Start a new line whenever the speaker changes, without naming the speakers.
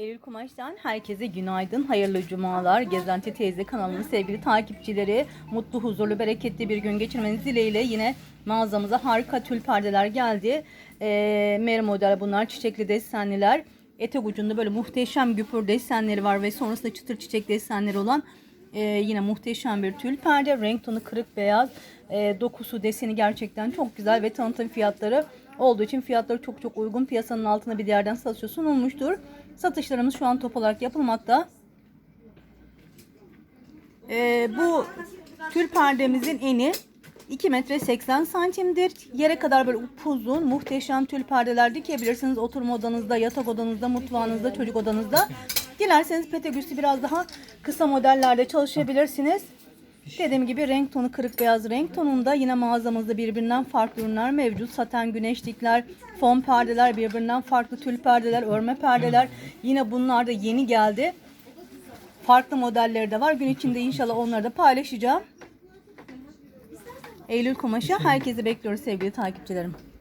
Eylül Kumaş'tan herkese günaydın, hayırlı cumalar. Gezenti Teyze kanalının sevgili takipçileri, mutlu, huzurlu, bereketli bir gün geçirmeniz dileğiyle yine mağazamıza harika tül perdeler geldi. Ee, Meri model bunlar, çiçekli desenliler. Etek ucunda böyle muhteşem güpür desenleri var ve sonrasında çıtır çiçek desenleri olan ee, yine muhteşem bir tül perde. Renk tonu kırık beyaz. Ee, dokusu deseni gerçekten çok güzel ve tanıtım fiyatları olduğu için fiyatları çok çok uygun. Piyasanın altında bir yerden satışa sunulmuştur. Satışlarımız şu an top olarak yapılmakta. Ee, bu tül perdemizin eni 2 metre 80 santimdir. Yere kadar böyle upuzun muhteşem tül perdeler dikebilirsiniz. Oturma odanızda, yatak odanızda, mutfağınızda, çocuk odanızda. Dilerseniz petegüsü biraz daha kısa modellerde çalışabilirsiniz. Dediğim gibi renk tonu kırık beyaz renk tonunda yine mağazamızda birbirinden farklı ürünler mevcut. Saten güneşlikler, fon perdeler, birbirinden farklı tül perdeler, örme perdeler. Yine bunlar da yeni geldi. Farklı modelleri de var. Gün içinde inşallah onları da paylaşacağım. Eylül kumaşı herkesi bekliyoruz sevgili takipçilerim.